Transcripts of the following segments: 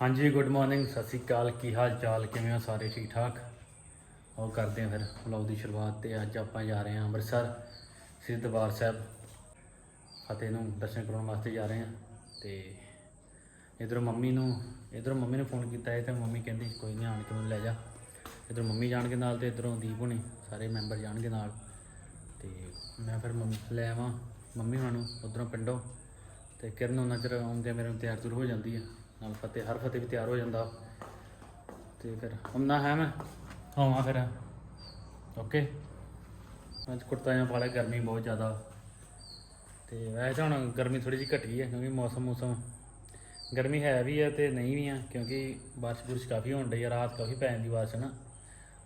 ਹਾਂਜੀ good morning ਸਤਿ ਸ਼੍ਰੀ ਅਕਾਲ। ਕੀ ਹਾਲ ਚਾਲ ਕਿਵੇਂ ਹੋ ਸਾਰੇ? ਠੀਕ ਠਾਕ ਉਹ ਕਰਦੇ ਹਾਂ ਫਿਰ ਵਲੌਗ ਦੀ ਸ਼ੁਰੂਆਤ ਤੇ ਅੱਜ ਆਪਾਂ ਜਾ ਰਹੇ ਹਾਂ ਅੰਮ੍ਰਿਤਸਰ, ਸ੍ਰੀ ਦਰਬਾਰ ਸਾਹਿਬ ਫਤਿਹ ਨੂੰ ਦਰਸ਼ਨ ਕਰਾਉਣ ਵਾਸਤੇ ਜਾ ਰਹੇ ਹਾਂ ਤੇ ਇਧਰੋਂ ਮੰਮੀ ਨੂੰ, ਇਧਰੋਂ ਮੰਮੀ ਨੇ ਫੋਨ ਕੀਤਾ ਹੈ ਤੇ ਮੰਮੀ ਕਹਿੰਦੀ ਕੋਈ ਨਹੀਂ, ਆਣ ਕੇ ਮੈਨੂੰ ਲੈ ਜਾ। ਇਧਰੋਂ ਮੰਮੀ ਜਾਣਗੇ ਨਾਲ ਤੇ ਇਧਰੋਂ ਦੀਪ ਹੁਣੀ, ਸਾਰੇ ਮੈਂਬਰ ਜਾਣਗੇ ਨਾਲ ਤੇ ਮੈਂ ਫਿਰ ਮੰਮੀ, ਲੈ ਆਵਾਂ ਮੰਮੀ ਹੁਣਾਂ ਨੂੰ ਉਧਰੋਂ ਪਿੰਡੋਂ ਤੇ ਕਿਰਨ ਉਹਨਾਂ ਚਿਰ ਆਉਂਦੇ ਮੇਰੇ ਨੂੰ ਤਿਆਰ ਤੁਰ ਹੋ ਜਾਂਦੀ ਆ। ਨਾਲ ਫਤਿਹ ਹਰ ਫਤਿਹ ਵੀ ਤਿਆਰ ਹੋ ਜਾਂਦਾ। ਤੇ ਫਿਰ ਆਉਣਾ ਹੈ ਮੈਂ? ਆਵਾਂ ਫਿਰ। ਓਕੇ। ਅੱਜ ਕੁੜਤਾ ਜਾਂ ਪਾਲਿਆ ਗਰਮੀ ਬਹੁਤ ਜ਼ਿਆਦਾ। ਤੇ ਵੈਸੇ ਤਾਂ ਹੁਣ ਗਰਮੀ ਥੋੜੀ ਜਿਹੀ ਘਟੀ ਹੈ ਕਿਉਂਕਿ ਮੌਸਮ ਮੌਸਮ ਗਰਮੀ ਹੈ ਵੀ ਹੈ ਤੇ ਨਹੀਂ ਵੀ ਹੈ ਕਿਉਂਕਿ ਬਾਰਿਸ਼ ਬੁਰਿਸ਼ ਕਾਫੀ ਹੋਣ ਡਈ ਹੈ ਰਾਤ ਕਾਫੀ ਪੈ ਜਾਂਦੀ ਬਾਰਿਸ਼ ਨਾ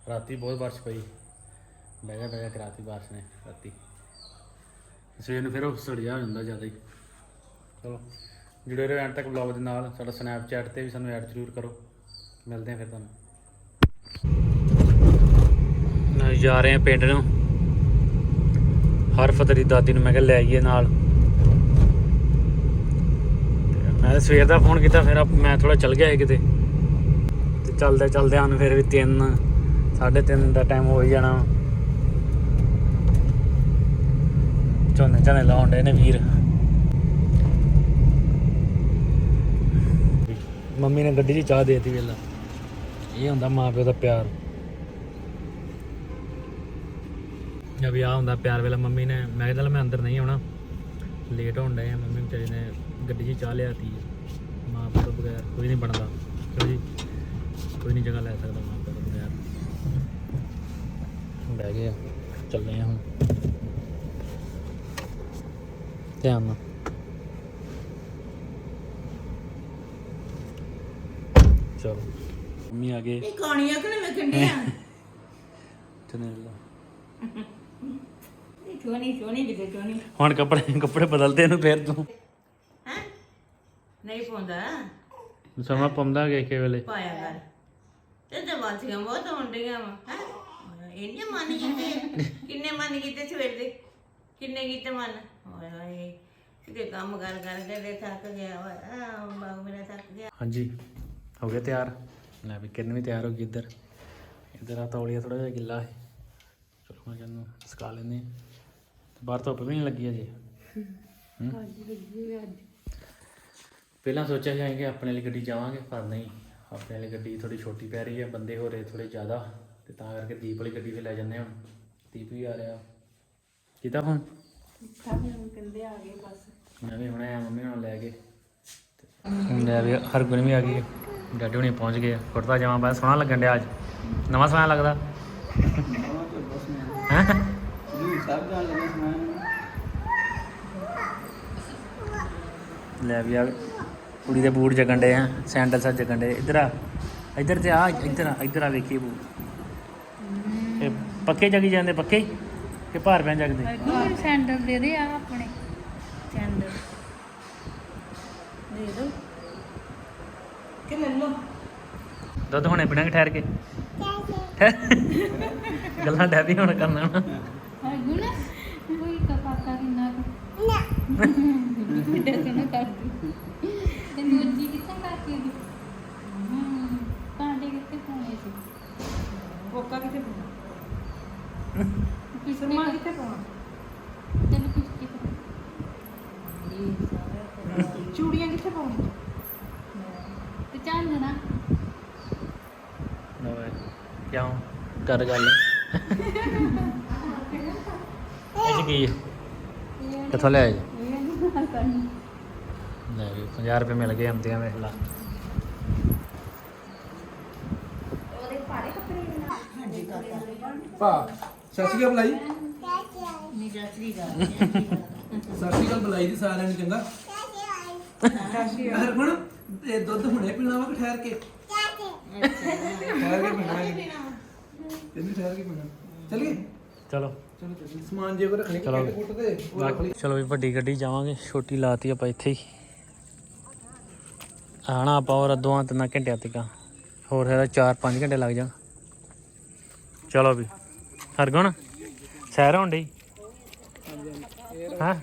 ਰਾਤੀ ਬਹੁਤ ਬਾਰਿਸ਼ ਪਈ। ਬਹਿ ਜਾ ਕਰਾਤੀ ਬਾਰਿਸ਼ ਨੇ ਰਾਤੀ। ਸਵੇਰ ਨੂੰ ਫਿਰ ਉਹ ਸੜਿਆ ਹੋ ਜਾਂਦਾ ਜ਼ਿਆਦਾ ਹੀ। ਚਲੋ। ਜੁੜੇ ਰਹੋ ਐਂਡ ਤੱਕ ਵਲੌਗ ਦੇ ਨਾਲ। ਸਾਡਾ ਸਨੈਪਚੈਟ ਤੇ ਵੀ ਸਾਨੂੰ ਐਡ ਜ਼ਰੂਰ ਕਰੋ। ਮਿਲਦੇ ਹਾਂ ਫਿਰ ਤੁਹਾਨੂੰ। ਨਾ ਜਾ ਰਹੇ ਹਾਂ ਪਿੰਡ ਨੂੰ। ਹਰ ਫਤਰੀ ਦਾਦੀ ਨੂੰ ਮੈਂ ਕਿਹਾ ਲੈ ਆਈਏ ਨਾਲ। ਮੈਂ ਸਵੇਰ ਦਾ ਫੋਨ ਕੀਤਾ, ਫਿਰ ਆਪ- ਮੈਂ ਥੋੜਾ ਚੱਲ ਗਿਆ ਸੀ ਕਿਤੇ। ਤੇ ਚੱਲਦੇ ਚੱਲਦੇ ਹਨ ਫਿਰ ਵੀ 3 3:30 ਦਾ ਟਾਈਮ ਹੋ ਹੀ ਜਾਣਾ। ਝੋਨੇ ਝੋਨੇ ਲਾਉਣ ਡੇ ਨੇ ਵੀਰ। ਮੰਮੀ ਨੇ ਗੱਡੀ 'ਚ ਚਾਹ ਦੇਤੀ ਵੇਲਾ। ਇਹ ਹੁੰਦਾ ਮਾਂ ਪਿਓ ਦਾ ਪਿਆਰ। ਜਦ ਵਿਆਹ ਹੁੰਦਾ ਪਿਆਰ ਵੇਲਾ ਮੰਮੀ ਨੇ। ਮੈਂ ਕਿਹਾ ਚੱਲ ਮੈਂ ਅੰਦਰ ਨਹੀਂ ਆਉਣਾ। ਲੇਟ ਹੋਣ ਡਏ ਆ, ਮੰਮੀ ਵਿਚਾਰੀ ਨੇ ਗੱਡੀ 'ਚ ਚਾਹ ਲਿਆਤੀ ਹੈ ਮਾਂ ਪਿਓ ਤੋਂ ਬਗੈਰ ਕੋਈ ਨਹੀਂ ਬਣਦਾ। ਕਿਉਂ ਜੀ? ਕੋਈ ਨਹੀਂ ਜਗ੍ਹਾ ਲੈ ਸਕਦਾ ਮਾਂ ਪਿਓ ਤੋਂ ਬਗੈਰ। ਬਹਿ ਗਏ ਚੱਲਦੇ ਚੱਲੇ ਆ ਹੁਣ। ਧਿਆਨ ਨਾਲ ਚਲੋ ਮੰਮੀ ਆ ਗਏ। ਇਹ ਕਾਣੀਆਂ ਕਿ ਮੈਂ ਕੰਡਿਆ ਚਨੇ ਲਾ ਇਹ ਚੋਣੀ ਚੋਣੀ ਕਿਤੇ ਚੋਣੀ। ਹੁਣ ਕੱਪੜੇ ਕੱਪੜੇ ਬਦਲਦੇ ਇਹਨੂੰ ਫੇਰ ਤੂੰ। ਹੈ? ਨਹੀਂ ਪਾਉਂਦਾ। ਸਮਾਂ ਪੰਦਾ ਗਏ ਕੇ ਵੇਲੇ। ਪਾਇਆ ਕਰ। ਤੇ ਤੇ ਵਾਸੀਆਂ ਬਹੁਤ ਹੁੰਦੀਆਂ ਵਾ ਹੈ? ਇੰਨੇ ਮਨ ਕੀਤੇ। ਕਿੰਨੇ ਮਨ ਕੀਤੇ ਸਵੇਰ ਦੇ? ਕਿੰਨੇ ਕੀਤੇ ਮਨ? ਹੋਏ ਹੋਏ ਕਿਤੇ ਕੰਮ ਕਰ ਕਰ ਕੇ ਤੇ ਥੱਕ ਗਿਆ ਵਾ। ਆ ਮੇਰਾ ਥੱਕ ਗਿਆ। ਹਾਂਜੀ ਹੋ ਗਿਆ ਤਿਆਰ? ਲੈ ਵੀ ਕਿਰਨ ਵੀ ਤਿਆਰ ਹੋ ਗਈ ਇੱਧਰ। ਇੱਧਰ ਆ ਤੌਲੀਆ ਥੋੜਾ ਜਿਹਾ ਗਿੱਲਾ ਹੈ। ਚਲੋ ਮੈਂ ਜਨੂੰ ਸਕਾ ਲੈਂਦੇ ਹਾਂ। ਤੇ ਬਾਹਰ ਧੁੱਪ ਵੀ ਨਹੀਂ ਲੱਗੀ ਅਜੇ। ਪਹਿਲਾਂ ਸੋਚਿਆ ਸੀ ਕਿ ਆਪਣੇ ਲਈ ਗੱਡੀ ਜਾਵਾਂਗੇ ਪਰ ਨਹੀਂ। ਆਪਣੇ ਲਈ ਗੱਡੀ ਥੋੜੀ ਛੋਟੀ ਪੈ ਰਹੀ ਹੈ ਬੰਦੇ ਹੋ ਰਹੇ ਥੋੜੇ ਜ਼ਿਆਦਾ। ਤੇ ਤਾਂ ਕਰਕੇ ਦੀਪ ਵਾਲੀ ਗੱਡੀ 'ਤੇ ਲੈ ਜਾਂਦੇ ਹਾਂ ਹੁਣ। ਦੀਪ ਵੀ ਆ ਰਿਹਾ। ਕਿਤਾ ਹੁਣ ਮੈਂ ਵੀ ਹੁਣੇ ਆ ਮੰਮੀ ਨਾਲ ਲੈ ਕੇ। ਲੈ ਵੀ, ਹਰਗੁਣ ਵੀ ਆ ਗਈ ਹੈ ਡੈਡੀ ਹੁਣੀ ਪਹੁੰਚ ਗਏ ਆ। ਕੁੜਤਾ ਜਾਮਾ ਪਾਇਆ, ਸੋਹਣਾ ਲੱਗਣ ਡਿਆ ਅੱਜ। ਨਵਾਂ ਸੋਹਣਾ ਲੱਗਦਾ। ਹੈਂ? ਲੈ ਵੀ ਆ, ਕੁੜੀ ਦੇ ਬੂਟ ਜਗਣ ਡੇ ਆ, ਸੈਂਡਲ ਸਾ ਜਗਣ ਡੇ ਇੱਧਰ ਆ, ਇੱਧਰ ਤੇ ਆ, ਇੱਧਰ ਆ ਇੱਧਰ ਆ ਵੇਖੀ ਬੂਟ। ਇਹ ਪੱਕੇ ਜਗੀ ਜਾਂਦੇ, ਪੱਕੇ? ਕਿ ਭਾਰ ਪੈਂ ਜਗਦੇ? ਕੋਈ ਸੈਂਡਲ ਦੇ ਦੇ ਆ ਆਪਣੇ ਸੈਂਡਲ ਦੇ ਕਿ ਲੈ ਲੋ ਦੁੱਧ ਹੁਣੇ ਪੀਣਾਂਗੇ ਠਹਿਰ ਕੇ। ਗੱਲਾਂ ਡੈਡੀ ਹੁਣ ਕਰਨਾ ਨਾ। ਹਾਂ ਗੁਨਾ ਕੋਈ ਕਪਾਕਾ ਕਿੰਨਾ ਕੁ ਨਾ ਬਿੱਡਾ ਕਿੰਨਾ ਕਰਦੀ? ਤੇ ਦੂਜੀ ਕਿੱਥੇ ਕਰਦੀ ਦੀ ਹੂੰ ਕਾਂਡੇ ਕਿੱਥੇ ਪਾਉਣੇ ਸੀ? ਕੋਕਾ ਕਿੱਥੇ ਪਾਉਣਾ? ਸੁਰਮਾ ਕਿੱਥੇ ਪਾਉਣਾ? ਕਿਉਂ? ਕਰ ਗੱਲ। ਇਹ 'ਚ ਕੀ ਹੈ ਕਿੱਥੋਂ ਲੈ ਆਏ? ਲੈ ਵੀ 50 ਰੁਪਏ ਮਿਲ ਗਏ ਹਮਦਿਆਂ ਵੇਖ ਲਾ। ਭਾ ਸਤਿ ਸ਼੍ਰੀ ਅਕਾਲ ਬੁਲਾਈ ਨੀ ਜਸਰੀ ਦਾ ਸਤਿ ਸ਼੍ਰੀ ਅਕਾਲ ਬੁਲਾਈ ਦੀ ਸਾਰਿਆਂ ਨੂੰ ਚੰਗਾ? ਹਰਗੁਣ ਇਹ ਦੁੱਧ ਹੁਣੇ ਪੀਣਾ ਵਾ ਕਿ ਠਹਿਰ ਕੇ? ਠਹਿਰ ਕੇ ਪੀਣਾ ਤੈਨੂੰ ਠਹਿਰ ਕੇ ਪੀਣਾ। ਚਲੀਏ ਚਲੋ। ਚਲੋ ਚਲੋ ਸਮਾਨ ਜੇ ਕੋ ਰੱਖਣੀ ਚਲੋ। ਕਿੱਟ ਕੁੱਟ ਦੇ ਉਹ ਰੱਖ ਲਈ। ਚਲੋ ਵੀ ਵੱਡੀ ਗੱਡੀ ਜਾਵਾਂਗੇ। ਛੋਟੀ ਲਾਤੀ ਆਪਾਂ ਇੱਥੇ ਹੀ। ਆਣਾ ਆਪਾਂ ਹੋਰ ਦੋਆਂ ਤਿੰਨਾਂ ਘੰਟਿਆਂ ਤੱਕ। ਹੋਰ ਹੈ 4-5 ਘੰਟੇ ਲੱਗ ਜਾਣ। ਚਲੋ ਵੀ। ਹਰਗੁਣ ਸੈਰ ਹੋਣ ਡਈ? ਹਾਂ?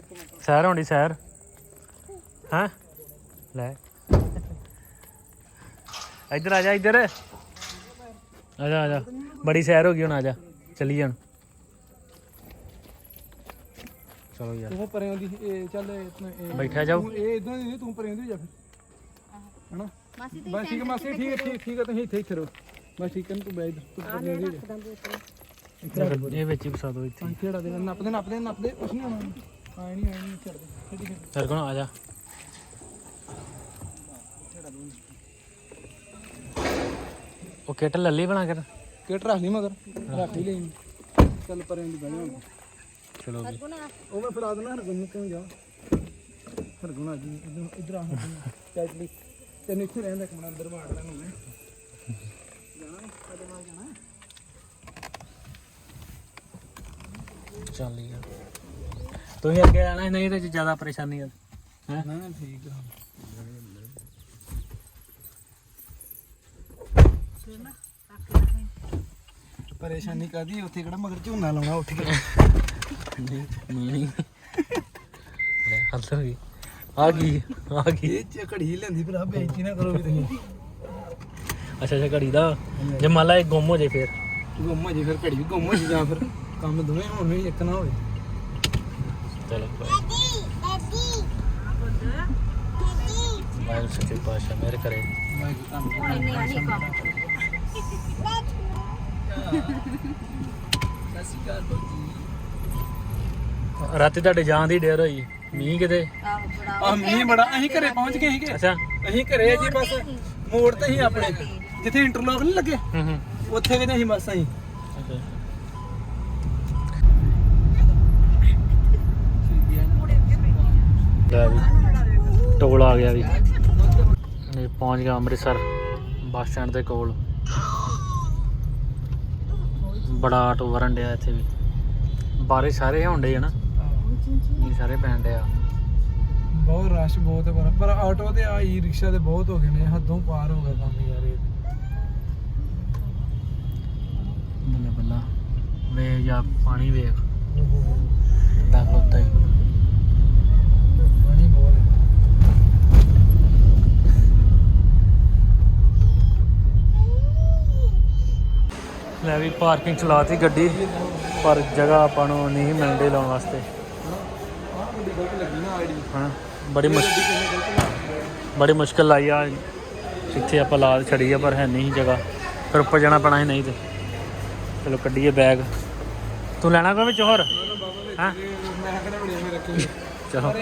ਸੈਰ ਹੋਣ ਡਈ ਸੈਰ? ਹਾਂ? ਲੈ। ਇੱਧਰ ਆ ਜਾ ਇੱਧਰ। ਆ ਜਾ ਆ ਜਾ ਬੜੀ ਸੈਰ ਹੋ ਗਈ ਹੁਣ ਆ ਜਾ ਚੱਲੀ ਜਾਣ। ਚਲੋ ਯਾਰ। ਤੂੰ ਪਰੇ ਆਉਂਦੀ ਇਹ ਚੱਲ ਇਹ- ਬੈਠਿਆ ਜਾਓ। ਤੂੰ ਇਹ ਇਦਾਂ ਨਹੀਂ ਤੂੰ ਪਰੇ ਆਉਂਦੀ ਜਾ ਫਿਰ। ਹਨਾ? ਬਸ ਠੀਕ ਹੈ ਮਾਸੀ ਠੀਕ ਹੈ ਠੀਕ ਠੀਕ ਹੈ ਤੁਸੀਂ ਇੱਥੇ ਇੱਥੇ ਰਹੋ। ਬਸ ਠੀਕ ਹੈ ਤੂੰ ਬੈਠ ਤੂੰ ਪਰੇ ਆਉਂਦੀ ਜਾ ਇਹ ਵਿੱਚ ਹੀ ਫਸਾ ਦੋ ਇੱਥੇ। ਖੇੜਾ ਦੇ ਨੱਪਦੇ ਨੱਪਦੇ ਨੱਪਦੇ ਕੁਛ ਨਹੀਂ ਹੋਣਾ ਆਏ ਨਹੀਂ ਛੱਡ ਦੇ। ਫਿਰ ਕੋਣ ਆ ਜਾ। ਉਹ ਕਿਟ ਲੱਲੀ ਬਣਾ ਕਰ ਕਿਟ ਰੱਖ ਲਈ ਮਗਰ ਰੱਖ ਹੀ ਲਈ ਚੱਲ ਪਰੇ ਆਉਂਦੀ ਬਹਿ ਜਾ ਚਲੋ ਜੀ। ਉਹ ਮੈਂ ਫੜਾ ਦੇਣਾ ਹਰਗੁਣ ਨੂੰ ਕਿਉਂ ਜਾ? ਹਰਗੁਣ ਆ ਜੀ ਇੱਧਰ ਇੱਧਰ ਆ ਹਰਗੁਣ ਚੱਲ ਚਲੀ ਤੈਨੂੰ ਇੱਥੇ ਰਹਿੰਦਾ ਇੱਕ ਮਿੰਟ ਅੰਦਰ ਬਾੜ ਲੈਣ ਨੂੰ ਚੱਲ ਯਾਰ ਤੁਸੀਂ ਅੱਗੇ ਆਣਾ ਨਹੀਂ ਤੇ ਜ਼ਿਆਦਾ ਪਰੇਸ਼ਾਨੀ ਹੈ ਹੈ? ਨਾ ਨਾ ਪਰੇਸ਼ਾਨੀ ਕਾਦੀ ਉੱਥੇ ਕਿਹੜਾ ਮਗਰ ਝੋਨਾ ਲਾਉਣਾ ਉੱਠ ਕੇ ਨਹੀਂ ਲੈ ਹੱਥ ਹੋ ਗਈ ਆ ਗਈ ਆ ਗਈ। ਇਹ ਚ ਘੜੀ ਲੈਂਦੀ ਭਰਾ ਬੇਇੱਜ਼ਤੀ ਨਾ ਕਰੋ ਵੀ ਤੁਸੀਂ। ਅੱਛਾ ਅੱਛਾ ਘੜੀ ਦਾ। ਜੇ ਮੰਨ ਲਾ ਇਹ ਗੁੰਮ ਹੋ ਜੇ ਫਿਰ। ਗੁੰਮ ਹੋ ਜੇ ਫਿਰ ਘੜੀ ਵੀ ਗੁੰਮ ਹੋ ਜੇ ਜਾਂ ਫਿਰ ਕੰਮ ਦੋਵੇਂ ਹੋਣ ਵੀ ਇੱਕ ਨਾ ਹੋਵੇ। ਚਲੋ ਵਾਹਿਗੁਰੂ ਸੱਚੇ ਪਾਤਸ਼ਾਹ ਮਿਹਰ ਕਰੇ। ਮੈਂ ਕੀ ਕੰਮ ਰਾਤੀ ਤੁਹਾਡੇ ਜਾਣ ਦੀ ਡੇਰ ਹੋਈ। ਮੀਂਹ ਕਿਤੇ? ਆ ਮੀਂਹ ਬੜਾ। ਅਸੀਂ ਘਰੇ ਪਹੁੰਚ ਗਏ ਸੀਗੇ। ਅੱਛਾ। ਅਸੀਂ ਘਰੇ ਜੀ ਬਸ ਮੋੜ ਤੇ ਹੀ। ਆਪਣੇ। ਜਿੱਥੇ ਇੰਟਰਲੌਕ ਨਹੀਂ ਲੱਗੇ ਹੂੰ ਹੂੰ। ਉੱਥੇ ਕਿਤੇ ਅਸੀਂ ਬਸ ਅਸੀਂ ਟੋਲ ਆ ਗਿਆ ਵੀ। ਇਹ ਪਹੁੰਚ ਗਿਆ ਅੰਮ੍ਰਿਤਸਰ ਬੱਸ ਸਟੈਂਡ ਦੇ ਕੋਲ। ਬੜਾ ਆਟੋ ਵਰਨ ਡਿਆ ਇੱਥੇ ਵੀ। ਬਾਰਿਸ਼ ਸਾਰੇ ਹੋਣ ਡੇ ਆ ਨਾ। ਨਹੀਂ ਸਾਰੇ ਪੈਣ ਡਿਆ ਬਹੁਤ ਰਸ਼ ਬਹੁਤ ਹੈ ਪਰ ਪਰ ਆਟੋ ਤੇ ਆ ਈ ਰਿਕਸ਼ਾ ਤੇ ਬਹੁਤ ਹੋ ਗਏ ਨੇ ਹੱਦੋਂ ਪਾਰ ਹੋ ਗਿਆ ਕੰਮ ਯਾਰ ਇਹ। ਬੱਲਾ ਬੱਲਾ। ਵੇਖ ਜਾਂ ਪਾਣੀ ਵੇਖ। ਤਾਂ ਖਲੋਤਾ ਹੀ ਪਾਣੀ ਬਹੁਤ ਹੈ ਲੈ ਵੀ ਪਾਰਕਿੰਗ ਚਲਾਤੀ ਗੱਡੀ, ਪਰ ਜਗ੍ਹਾ ਆਪਾਂ ਨੂੰ ਨਹੀਂ ਮਿਲਦੇ ਲਾਉਣ ਵਾਸਤੇ। ਹਾਂ, ਬੜੀ ਮੁਸ਼ਕਿਲ ਬੜੀ ਮੁਸ਼ਕਿਲ ਆਈ ਆ। ਇੱਥੇ ਆਪਾਂ ਲਾ ਛੜੀ ਆ, ਪਰ ਹੈ ਨਹੀਂ ਜਗ੍ਹਾ। ਫਿਰ ਉੱਪਰ ਜਾਣਾ ਪੈਣਾ ਸੀ, ਨਹੀਂ ਤੇ। ਚਲੋ ਕੱਢੀਏ ਬੈਗ ਤੂੰ ਲੈਣਾ ਕੋਈ ਵਿੱਚ ਹੋਰ? ਹਾਂ? ਚਲੋ।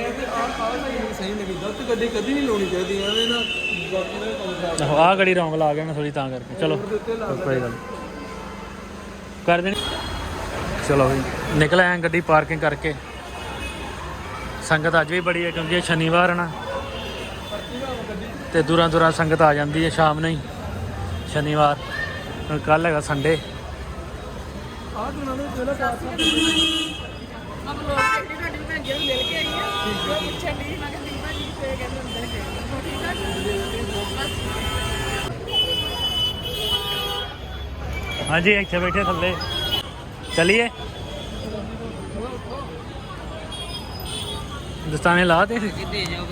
ਪਰ ਆਹ ਗੜੀ ਰੌਂਗ ਲਾ ਗਿਆ ਨਾ ਥੋੜੀ ਤਾਂ ਕਰਕੇ। ਚਲੋ, ਕੋਈ ਗੱਲ ਕਰ ਦੇਣੀ। ਚਲੋ ਵੀ ਨਿਕਲ ਆਏ ਆਂ ਗੱਡੀ ਪਾਰਕਿੰਗ ਕਰਕੇ। ਸੰਗਤ ਅੱਜ ਵੀ ਬੜੀ ਹੈ ਕਿਉਂਕਿ ਇਹ ਸ਼ਨੀਵਾਰ ਹੈ ਨਾ। ਤੇ ਦੂਰਾਂ ਦੂਰਾਂ ਸੰਗਤ ਆ ਜਾਂਦੀ ਹੈ ਸ਼ਾਮ ਨੂੰ ਹੀ। ਸ਼ਨੀਵਾਰ। ਕੱਲ ਹੈਗਾ ਸੰਡੇ ਆਹ ਦੁਨਾ ਦੇ ਪਹਿਲਾਂ ਪਾਸ ਹਾਂਜੀ ਇੱਥੇ ਬੈਠੇ ਥੱਲੇ ਚਲਿਏ ਦਸਤਾਨੇ ਲਾ ਦੇ ਦੇ ਜਾਓ ਵਧਾਈ ਹਾਂ ਮਨਾ ਨਹੀਂ ਕਰਕੇ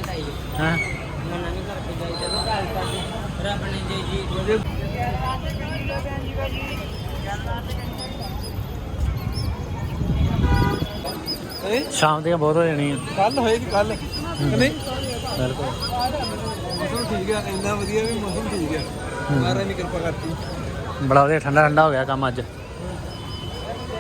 ਜਾਈਦਾ ਤਾਂ ਗੱਲ ਕਰਦੇ ਰੱਬ ਨੇ ਜੇ ਜੀ ਏ ਸ਼ਾਮ ਦੀਆਂ ਬਹੁਤ ਹੋ ਜਾਣੀਆਂ ਕੱਲ ਹੋਏਗੀ ਕੱਲ ਨਹੀਂ ਬਿਲਕੁਲ ਮੌਸਮ ਠੀਕ ਹੈ ਇੰਨਾ ਵਧੀਆ ਵੀ ਮੌਸਮ ਠੀਕ ਹੈ ਮਹਾਰਾਜ ਨੇ ਕਿਰਪਾ ਕਰਤੀ ਬੜਾ ਵਧੀਆ ਠੰਡਾ ਠੰਡਾ ਹੋ ਗਿਆ ਕੰਮ ਅੱਜ।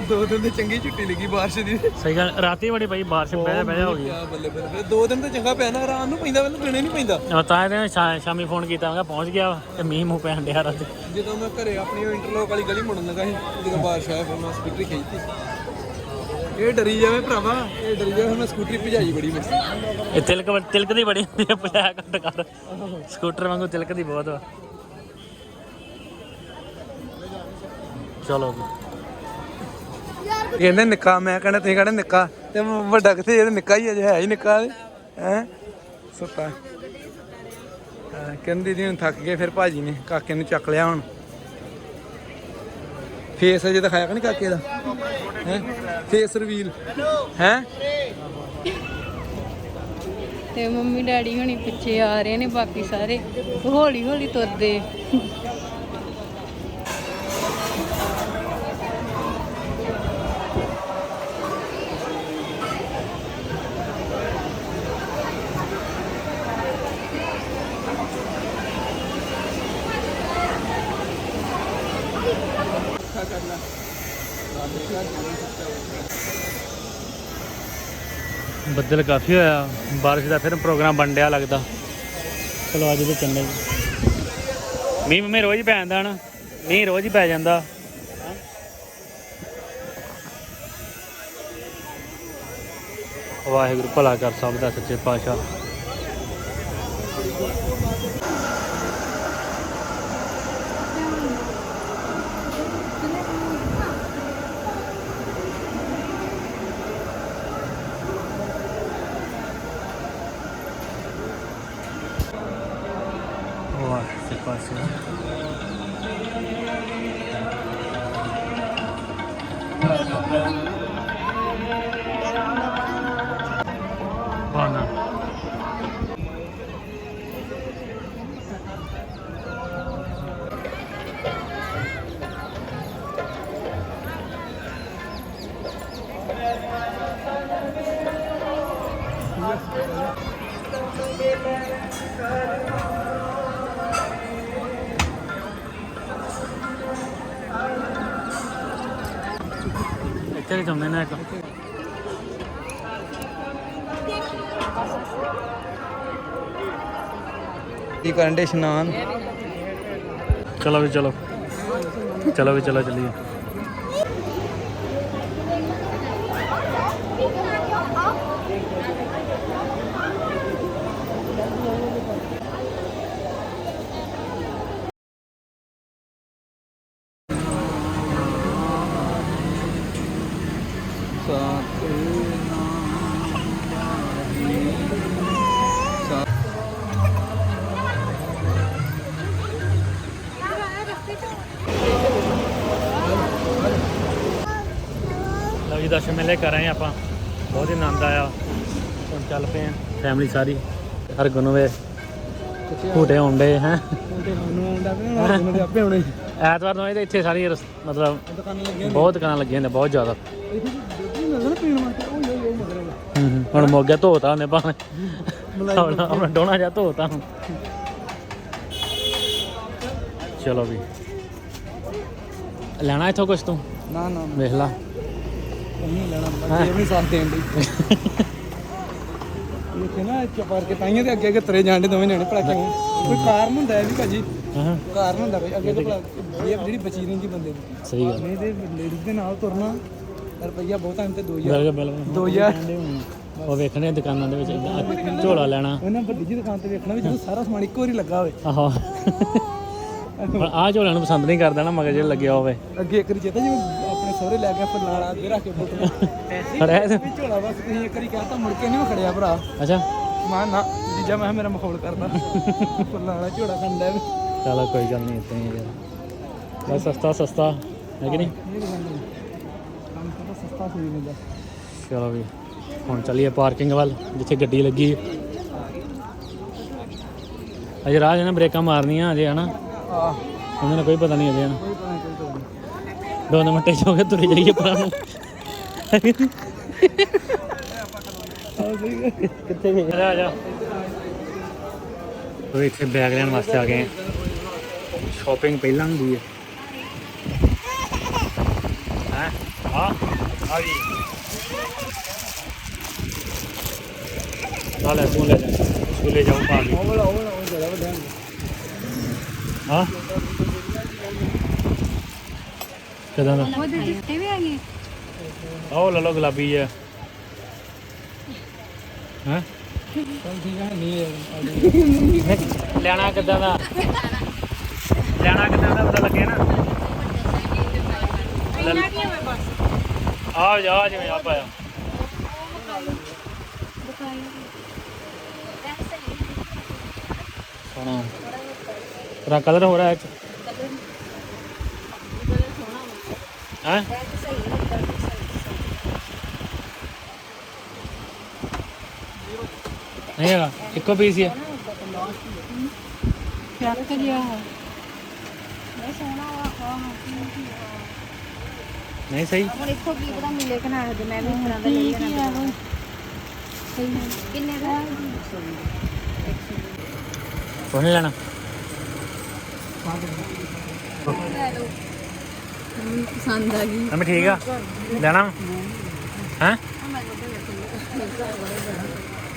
ਦੋ ਦਿਨ ਦੀ ਚੰਗੀ ਛੁੱਟੀ ਲੱਗੀ ਬਾਰਿਸ਼ ਦੀ। ਸਹੀ ਗੱਲ ਰਾਤੀ ਬੜੀ ਪਈ ਬਾਰਿਸ਼ ਬਹਿ ਬਹਿ ਹੋ ਗਈ। ਬੱਲੇ ਬੱਲੇ। ਦੋ ਦਿਨ ਤਾਂ ਚੰਗਾ ਪਿਆ ਨਾ ਨੂੰ ਪੈਂਦਾ ਪਹਿਲਾਂ ਦਿਨੇ ਨਹੀਂ ਪੈਂਦਾ। ਤਾਂ ਇਹਦੇ ਸ਼ਾ- ਸ਼ਾਮੀ ਫੋਨ ਕੀਤਾ ਮੈਂ ਪਹੁੰਚ ਗਿਆ ਤੇ ਮੀਂਹ ਮੂੰਹ ਪੈਣ ਡਿਆ ਰਾਤ। ਜਦੋਂ ਮੈਂ ਘਰੇ ਆਪਣੀ ਇੰਟਰਲੋਕ ਵਾਲੀ ਗਲੀ ਮੁੜਨ ਲੱਗਾ ਸੀ ਜਦੋਂ ਬਾਰਿਸ਼ ਆਇਆ ਫਿਰ ਮੈਂ ਸਕੂਟਰੀ ਖਿੱਚਤੀ। ਇਹ ਡਰੀ ਜਾਵੇ ਭਰਾਵਾ ਇਹ ਡਰੀ ਜਾਵੇ ਮੈਂ ਸਕੂਟਰੀ ਭਜਾਈ ਬੜੀ ਮਸਤੀ ਇਹ ਤਿਲਕ ਤਿਲਕ ਦੀ ਬੜੀ ਹੁੰਦੀ ਹੈ ਪਲਾਇਆ ਘੱਟ ਕਰ। ਸਕੂਟਰ ਵਾਂਗੂ ਤਿਲਕ ਦੀ ਬਹੁਤ ਵਾ। ਚਲੋ ਜੀ ਇਹਨੇ ਨਿੱਕਾ ਮੈਂ ਕਹਿੰਦਾ ਤੁਸੀਂ ਕਹਿੰਦੇ ਨਿੱਕਾ ਤੇ ਵੱਡਾ ਕਿੱਥੇ ਇਹ ਨਿੱਕਾ ਹੀ ਅਜੇ ਹੈ ਹੀ ਨਿੱਕਾ ਹੈ? ਸੁੱਤਾ। ਕਹਿੰਦੀ ਦੀ ਹੁਣ ਥੱਕ ਗਏ ਫਿਰ ਭਾਜੀ ਨੇ ਕਾਕੇ ਨੂੰ ਚੱਕ ਲਿਆ ਹੁਣ। ਫੇਸ ਅਜੇ ਦਿਖਾਇਆ ਕਿ ਨਹੀਂ ਕਾਕੇ ਦਾ? ਹੈ? Face reveal. ਹੈ? ਤੇ ਮੰਮੀ ਡੈਡੀ ਹੁਣੀ ਪਿੱਛੇ ਆ ਰਹੇ ਨੇ ਬਾਕੀ ਸਾਰੇ ਹੌਲੀ ਹੌਲੀ ਤੁਰਦੇ। ਬੱਦਲ ਕਾਫੀ ਹੋਇਆ। ਬਾਰਿਸ਼ ਦਾ ਫਿਰ ਪ੍ਰੋਗਰਾਮ ਬਣ ਡਿਆ ਲੱਗਦਾ। ਚਲੋ ਅੱਜ ਦੇ ਚੰਨੇ ਮੀਂਹ ਮੇ ਰੋਜ਼ ਹੀ ਪੈ ਜਾਂਦਾ ਨਾ ਮੀਂਹ ਰੋਜ਼ ਹੀ ਪੈ ਜਾਂਦਾ। ਵਾਹਿਗੁਰੂ ਭਲਾ ਕਰ ਸਭ ਦਾ ਸੱਚੇ ਪਾਤਸ਼ਾਹ। Yeah. ਇੱਥੇ ਹੀ ਚਾਹੁੰਦੇ ਨੇ ਇੱਕ ਕੀ ਕਰਨ ਦੇ ਇਸ਼ਨਾਨ ਚਲੋ ਵੀ ਚਲੋ। ਚਲੋ ਵੀ ਚਲੋ ਚੱਲੀਏ। ਜੀ ਦਰਸ਼ਨ ਮੇਲੇ ਕਰ ਰਹੇ ਹਾਂ ਆਪਾਂ। ਬਹੁਤ ਹੀ ਆਨੰਦ ਆਇਆ। ਹੁਣ ਚੱਲ ਪਏ ਆ ਫੈਮਿਲੀ ਸਾਰੀ। ਹਰ ਗੁਨਵੇ ਘੂਟੇ ਹੁੰਦੇ ਹੈ। ਐਤਵਾਰ ਨੂੰ ਇਹਦੇ ਇੱਥੇ ਸਾਰੀ ਰਸ- ਮਤਲਬ ਬਹੁਤ ਦੁਕਾਨਾਂ ਲੱਗੀਆਂ ਨੇ ਬਹੁਤ ਜ਼ਿਆਦਾ। ਹੂੰ ਹੂੰ। ਹੁਣ ਮੋਗਿਆ ਧੋਤਾ ਉਹਨੇ ਭਾਵੇਂ। ਆਪਣਾ ਡੋਣਾ ਜਾ ਧੋਤਾ ਹੁਣ। ਚਲੋ ਵੀ। ਲੈਣਾ ਇੱਥੋਂ ਕੁਛ ਤੂੰ? ਨਾ ਨਾ। ਵੇਖ ਲਾ। ਨਹੀਂ ਲੈਣਾ ਬੱਚੇ ਵੀ ਸਾਥ ਦੇਣ ਦੀ ਇੱਥੇ ਨਾ ਚਪਾਰ ਕੇ ਤਾਈਆਂ ਦੇ ਅੱਗੇ ਅੱਗੇ ਤੁਰੇ ਜਾਂਦੇ ਦੋਵੇਂ ਜਾਣੇ ਭਲਾ ਕਿਉਂ? ਕੋਈ ਕਾਰਨ ਹੁੰਦਾ ਹੈ ਵੀ ਭਾਜੀ। ਹਾਂ। ਕਾਰਨ ਹੁੰਦਾ ਬਈ ਅੱਗੇ ਤੋਂ ਭਲਾ ਇਹ ਜਿਹੜੀ ਬਚੀ ਰਹਿੰਦੀ ਬੰਦੇ ਦੀ। ਸਹੀ ਗੱਲ। ਨਹੀਂ ਤੇ ਲੇਡੀਜ਼ ਦੇ ਨਾਲ ਤੁਰਨਾ ਰੁਪਈਆ ਬਹੁਤ ਟਾਈਮ ਤੇ 2000 ਬਿਲਕੁਲ ਬਿਲਕੁਲ ਦੋ ਹਜ਼ਾਰ। ਉਹ ਵੇਖਣੇ ਦੁਕਾਨਾਂ ਦੇ ਵਿੱਚ ਏਦਾਂ ਝੋਲਾ ਲੈਣਾ। ਉਹਨਾਂ ਵੱਡੀ ਜੀ ਦੁਕਾਨ ਤੇ ਵੇਖਣਾ ਵੀ ਜਦੋਂ ਸਾਰਾ ਸਮਾਨ ਇੱਕੋ ਵਾਰੀ ਲੱਗਾ ਹੋਵੇ। ਆਹੋ। ਪਰ ਆਹ ਝੋਲਿਆਂ ਨੂੰ ਪਸੰਦ ਨਹੀਂ ਕਰਦਾ ਨਾ ਮਗਰ ਜੇ ਲੱਗਿਆ ਹੋਵੇ। ਅੱਗੇ ਇੱਕ ਵਾਰੀ ਚੇਤਾ ਜਿਵੇਂ ਸਹੁਰੇ ਲੈ ਕੇ ਫਿਰ ਨਾਲ ਅੱਗੇ ਰੱਖ ਕੇ ਫੋਟੋ ਖੜਿਆ ਤੇ ਵੀ ਝੋਲਾ ਬਸ ਤੁਸੀਂ ਇੱਕ ਵਾਰੀ ਕਹਤਾ ਮੁੜ ਕੇ ਨਹੀਂ ਮੈਂ ਖੜਿਆ ਭਰਾ। ਅੱਛਾ। ਮੈਂ ਨਾ ਜੀਜਾ ਮੈਂ ਕਿਹਾ ਮੇਰਾ ਮਖੌਲ ਕਰਦਾ। ਫੁੱਲਾਂ ਵਾਲਾ ਝੋਲਾ ਖੰਡਾ ਵੀ। ਚਲੋ ਕੋਈ ਗੱਲ ਨਹੀਂ ਇੱਥੇ ਹੀ ਯਾਰ ਬਸ ਸਸਤਾ ਸਸਤਾ ਹੈ ਕਿ ਨਹੀਂ? ਇਹ ਗੱਲ ਨਹੀਂ ਕੰਮ ਤਾਂ ਸਸਤਾ ਸੀ ਮਿਲਦਾ। ਚਲੋ ਵੀ ਹੁਣ ਚੱਲੀਏ ਪਾਰਕਿੰਗ ਵੱਲ ਜਿੱਥੇ ਗੱਡੀ ਲੱਗੀ। ਅਜੇ ਰਾਹ 'ਚ ਨਾ ਬ੍ਰੇਕਾਂ ਮਾਰਨੀਆਂ ਅਜੇ ਹਨਾ? ਆ ਉਹਨਾਂ ਨੂੰ ਕੋਈ ਪਤਾ ਨਹੀਂ ਅਜੇ ਹਨਾ ਕੋਈ ਪਤਾ ਨਹੀਂ ਕੋਈ ਪਤਾ ਨਹੀਂ ਦੋ ਮਿੰਟੇ ਚ ਹੋ ਗਏ ਤੁਰੇ ਜਾਈਏ ਪਰਾਂ ਨੂੰ। ਕਿੱਥੇ ਵੀ ਆ ਜਾ। ਉਹ ਇੱਥੇ ਬੈਗ ਲੈਣ ਵਾਸਤੇ ਆ ਗਏ ਸ਼ਾਪਿੰਗ ਪਹਿਲਾਂ ਹੁੰਦੀ ਹੈ ਹੈ? ਆ ਆ ਗਈ। ਆ ਲੈ ਤੂੰ ਲੈ ਜਾ। ਸਕੂਲੇ ਜਾਉਂ ਪਾ ਲਈ ਉਹ ਵਾਲਾ ਉਹ ਵਾਲਾ ਉਹ ਜ਼ਿਆਦਾ ਵੱਡਾ ਹੁੰਦਾ ਹਾਂ? ਕਿਦਾਂ ਦਾ? ਉਹਦੇ ਚਿੱਟੇ ਵੀ ਆ ਗਏ ਆਓ ਲੈ ਲਓ ਗੁਲਾਬੀ ਹੈ ਹੈ? ਚੱਲ ਠੀਕ ਹੈ ਨਹੀਂ ਯਾਰ ਲੈਣਾ ਕਿੱਦਾਂ ਦਾ? ਲੈਣਾ ਕਿੱਦਾਂ ਦਾ ਪਤਾ ਲੱਗੇ ਨਾ? ਆ ਜਾ ਜਿਵੇਂ ਆ ਪਾਇਆ ਸੋਹਣਾ। ਤੇਰਾ ਕਲਰ ਹੋ ਰਿਹਾ ਹੈ ਹੈ? ਨਹੀਂ ਹੈਗਾ ਇੱਕੋ ਪੀਸ ਹੀ ਹੈ। ਚੱਕ ਜਿਆ ਨਹੀਂ ਸਹੀ। ਹੁਣ ਇੱਥੋਂ ਕੀ ਪਤਾ ਮਿਲੇ ਕਿ ਨਾ ਹਜੇ ਮੈਂ ਵੀ ਇਸ ਤਰ੍ਹਾਂ ਦਾ ਲੈ ਹੀ ਲੈਣਾ ਉਹ ਕਿੰਨੇ ਦਾ? ਕੁਛ ਨਹੀਂ ਲੈਣਾ ਪਸੰਦ ਆ ਗਈ। ਮੈਂ ਠੀਕ ਆ? ਲੈਣਾ? ਹੈ?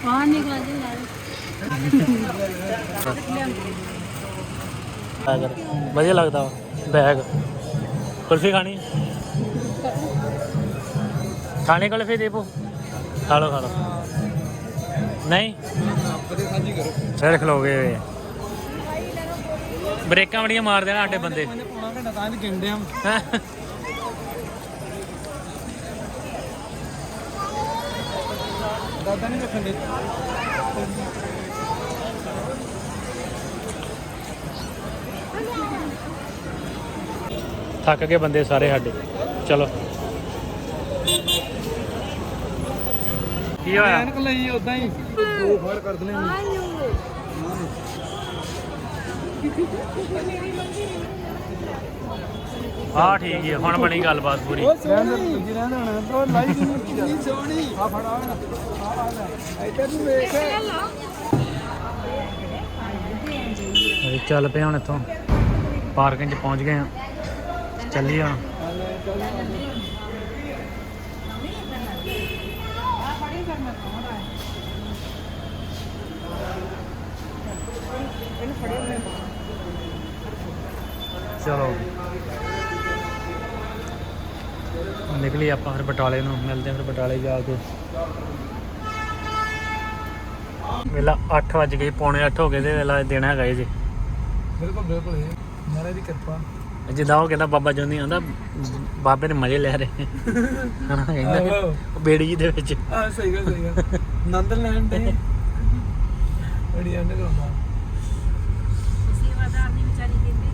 ਆ ਨਿਕਲ ਜੇ ਯਾਰ। ਵਧੀਆ ਲੱਗਦਾ ਬੈਗ ਕੁਲਫੀ ਖਾਣੀ? ਖਾਣੇ ਕੁਲਫੀ ਦੇਪੋ ਖਾ ਲਓ ਖਾ ਲਓ। ਨਹੀਂ? ਫਿਰ ਖਲੋਗੇ ਹੋਏ। ਬ੍ਰੇਕਾਂ ਬੜੀਆਂ ਮਾਰ ਦੇਣਾ ਸਾਡੇ ਬੰਦੇ। ਘੰਟਾ ਤਾਂ ਵੀ ਗਿੰਦੇ ਆ। ਦਾਦਾ ਨਹੀਂ ਰੱਖਣ ਦੇ। ਥੱਕ ਗਏ ਬੰਦੇ ਸਾਰੇ ਸਾਡੇ। ਚਲੋ। ਕੀ ਹੋਇਆ? ਐਨਕ ਲਈ ਉਦਾਂ ਹੀ। ਦੋ ਫੜ ਕਰ ਦਨੇ ਹਾਂ ਠੀਕ ਹੈ ਹੁਣ ਬਣੀ ਗੱਲਬਾਤ ਪੂਰੀ। ਉਹ ਸੋਹਣੀ। ਜੀ ਰਹਿਣ ਹੋਣਾ ਬ్రో ਲਾਈਕ ਨਹੀਂ ਸੋਹਣੀ। ਆ ਫੜਾ ਆ ਆ ਇੱਧਰ ਨੂੰ ਵੇਖ। ਅਸੀਂ ਚੱਲ ਪਏ ਹੁਣ ਇੱਥੋਂ। ਪਾਰਕਿੰਗ 'ਚ ਪਹੁੰਚ ਗਏ ਹਾਂ ਚੱਲੀਏ ਹੁਣ। ਚਲੋ। ਨਿਕਲੀ ਆਪਾਂ ਫਿਰ ਬਟਾਲੇ ਨੂੰ ਮਿਲਦੇ ਹਾਂ ਫਿਰ ਬਟਾਲੇ ਜਾ ਕੇ। ਵੇਲਾ 8 ਵਜ ਗਏ ਪੌਣੇ 8 ਹੋ ਗਏ ਤੇ ਵੇਲਾ ਦੇਣਾ ਹੈਗਾ ਜੀ। ਬਿਲਕੁਲ ਬਿਲਕੁਲ ਮਹਾਰਾਜ ਦੀ ਕਿਰਪਾ। ਜਿੱਦਾਂ ਉਹ ਕਹਿੰਦਾ ਬਾਬਾ ਜੋਨੀ ਆਂਦਾ ਬਾਬੇ ਦੇ ਮਜ਼ੇ ਲੈ ਰਹੇ। ਹਨਾ ਕਹਿੰਦਾ ਬੇੜੀ ਜੀ ਦੇ ਵਿੱਚ। ਆ ਸਹੀ ਗੱਲ ਸਹੀ ਗੱਲ। ਨੰਦ ਲੈਣ ਦੇ। ਬੜੀ ਅੰਦਰ ਕਰਾਉਂਦਾ ਸੇਵਾਦਾਰ ਦੀ ਵਿਚਾਰੀ ਕਹਿੰਦੇ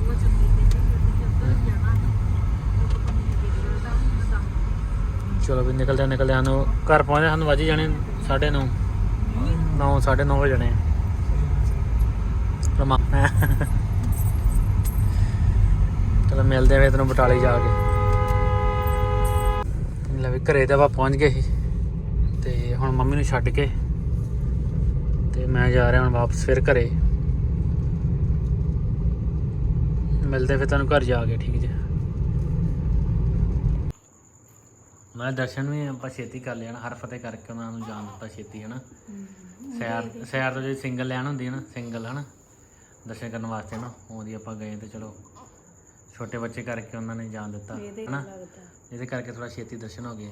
ਉਹ ਚੰਗੀ ਕਹਿੰਦੇ ਕਿ ਜਾਣਾ ਚਲੋ ਵੀ ਨਿਕਲਦੇ ਨਿਕਲਦੇ ਸਾਨੂੰ ਘਰ ਪਹੁੰਚਦੇ ਸਾਨੂੰ ਵੱਜ ਹੀ ਜਾਣੇ 9:30 9 9:30 ਹੋ ਜਾਣੇ ਰਮਾ ਚਲੋ ਮਿਲਦੇ ਵੇ ਤੈਨੂੰ ਬਟਾਲੇ ਜਾ ਕੇ। ਲੈ ਵੀ ਘਰੇ ਤਾਂ ਆਪਾਂ ਪਹੁੰਚ ਗਏ ਸੀ। ਤੇ ਹੁਣ ਮੰਮੀ ਨੂੰ ਛੱਡ ਕੇ ਤੇ ਮੈਂ ਜਾ ਰਿਹਾ ਹੁਣ ਵਾਪਸ ਫਿਰ ਘਰੇ। ਮਿਲਦੇ ਫਿਰ ਤੁਹਾਨੂੰ ਘਰ ਜਾ ਕੇ, ਠੀਕ ਜੀ? ਮੈਂ ਦਰਸ਼ਨ ਵੀ ਆਪਾਂ ਛੇਤੀ ਕਰ ਲਿਆ ਨਾ ਹਰ ਫਤਿਹ ਕਰਕੇ ਉਹਨਾਂ ਨੂੰ ਜਾਣ ਦਿੱਤਾ ਛੇਤੀ ਹਨਾ। ਸੈਰ ਸੈਰ ਤੋਂ ਜੇ ਸਿੰਗਲ ਲੈਣ ਹੁੰਦੀ ਹੈ ਨਾ ਸਿੰਗਲ ਹਨਾ ਦਰਸ਼ਨ ਕਰਨ ਵਾਸਤੇ ਨਾ ਉਹਦੀ ਆਪਾਂ ਗਏ ਤੇ ਚਲੋ ਛੋਟੇ ਬੱਚੇ ਕਰਕੇ ਉਹਨਾਂ ਨੇ ਜਾਣ ਦਿੱਤਾ ਹਨਾ। ਇਹਦੇ ਕਰਕੇ ਥੋੜਾ ਛੇਤੀ ਦਰਸ਼ਨ ਹੋ ਗਏ।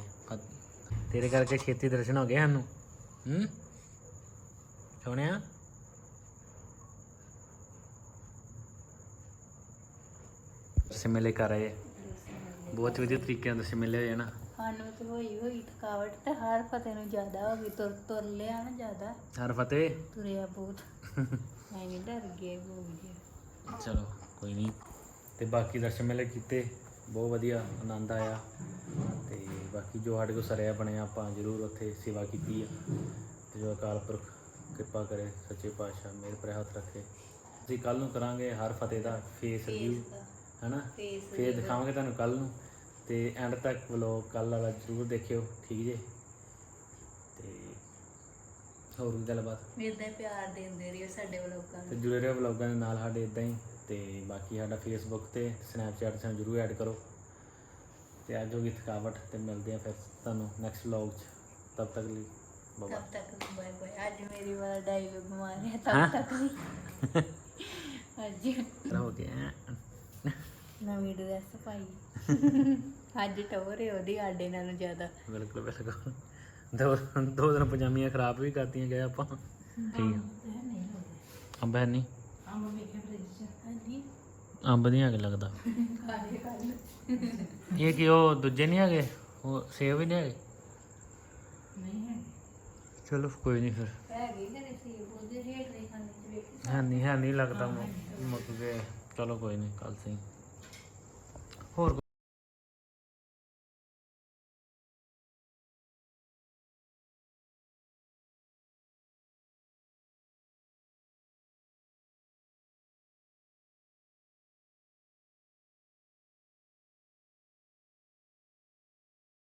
ਤੇਰੇ ਕਰਕੇ ਛੇਤੀ ਦਰਸ਼ਨ ਹੋ ਗਏ ਸਾਨੂੰ ਹੂੰ? ਸੋਹਣਿਆ ਦਰਸ਼ਨ ਮੇਲੇ ਕਰ ਰਹੇ ਬਹੁਤ ਵਧੀਆ ਤਰੀਕੇ ਨਾਲ ਦਰਸ਼ਨ ਮੇਲੇ ਹੋਏ ਨਾ। ਸਾਨੂੰ ਤੇ ਹੋਈ ਹੋਈ ਥਕਾਵਟ ਤੇ ਹਰ ਫਤੇ ਨੂੰ ਜ਼ਿਆਦਾ ਹੋ ਗਈ ਤੁਰ ਤੁਰ ਲਿਆ ਨਾ ਜ਼ਿਆਦਾ। ਹਰ ਫਤਿਹ? ਤੁਰਿਆ ਬਹੁਤ। ਐਵੇਂ ਡਰ ਗਏ ਹੋ ਗਿਆ ਚਲੋ ਕੋਈ ਨਹੀਂ। ਤੇ ਬਾਕੀ ਦਰਸ਼ਨ ਮੇਲੇ ਕੀਤੇ ਬਹੁਤ ਵਧੀਆ ਆਨੰਦ ਆਇਆ। ਤੇ ਬਾਕੀ ਜੋ ਸਾਡੇ ਕੋਲ ਸਰਿਆ ਬਣਿਆ ਆਪਾਂ ਜ਼ਰੂਰ ਉੱਥੇ ਸੇਵਾ ਕੀਤੀ ਆ। ਤੇ ਜੋ ਅਕਾਲ ਪੁਰਖ ਕਿਰਪਾ ਕਰੇ ਸੱਚੇ ਪਾਤਸ਼ਾਹ ਮੇਰੇ ਪਰ ਹੱਥ ਰੱਖੇ। ਅਸੀਂ ਕੱਲ ਨੂੰ ਕਰਾਂਗੇ ਹਰ ਫਤਿਹ ਦਾ ਫੇਸ ਰਿਵਿਊ ਹੈਨਾ? ਫੇਰ ਦਿਖਾਵਾਂਗੇ ਤੁਹਾਨੂੰ ਕੱਲ ਨੂੰ। ਤੇ ਐਂਡ ਤੱਕ ਵਲੋਗ ਕੱਲ ਵਾਲਾ ਜ਼ਰੂਰ ਦੇਖਿਓ ਠੀਕ ਜੇ? ਤੇ ਹੋਰ ਵੀ ਗੱਲਬਾਤ? ਹੀ ਪਿਆਰ ਦਿੰਦੇ ਰਹੋ ਸਾਡੇ ਵਲੋਗਾਂ ਤੇ ਜੁੜੇ ਰਹੋ ਵਲੌਗਾਂ ਦੇ ਨਾਲ ਸਾਡੇ ਇਦਾਂ ਹੀ ਤੇ ਬਾਕੀ ਸਾਡਾ ਫੇਸਬੁੱਕ ਤੇ ਸਨੈਪਚੈਟ ਤੇ ਸਾਨੂੰ ਜਰੂਰ ਐਡ ਕਰੋ। ਤੇ ਅੱਜ ਹੋ ਗਈ ਥਕਾਵਟ ਤੇ ਮਿਲਦੇ ਆ ਫਿਰ ਤੁਹਾਨੂੰ ਨੈਕਸਟ ਵਲੌਗ 'ਚ। ਤਬ ਤੱਕ ਲਈ ਬਾਏ ਤਬ ਤੱਕ ਬਾਏ ਬਾਏ ਅੱਜ ਮੇਰੀ ਵਾਲਾ ਮਾਰਿਆ ਹਾਂ? ਤਬ ਤੱਕ ਵੀ ਅੱਜ ਹੋ ਗਿਆ। ਨਵੀਂ ਡਰੈਸ ਪਾਈ। ਅੱਜ ਟੋਰੇ ਉਹਦੀ ਆਡੇ ਨਾਲੋਂ ਜ਼ਿਆਦਾ। ਬਿਲਕੁਲ ਬਿਲਕੁਲ। ਦੋ ਦੋ ਦਿਨ ਪਜਾਮੀਆਂ ਖਰਾਬ ਵੀ ਕਰਤੀਆਂ ਗਏ ਆਪਾਂ। ਠੀਕ ਆ। ਅੰਬ ਹੈ ਨਹੀਂ ਅੰਬ ਨਹੀਂ? ਹੈਗੇ ਲੱਗਦਾ। ਇਹ ਕਿ ਉਹ ਦੂਜੇ ਨਹੀਂ ਹੈਗੇ? ਉਹ ਸੇਬ ਵੀ ਨਹੀਂ ਹੈਗੇ? ਚਲੋ ਕੋਈ ਨਹੀਂ ਫਿਰ। ਹੈਗੀ ਕਦੇ ਸੀ ਉਹਦੇ ਰੇਟ ਦੇ ਖਾਣੇ ਚ ਵੇਖ। ਹੈ ਨਹੀਂ ਹੈ ਨਹੀਂ ਲੱਗਦਾ ਮੁੱਕ ਗਏ ਚਲੋ ਕੋਈ ਨਹੀਂ ਕੱਲ ਸਹੀ। ਹੋਰ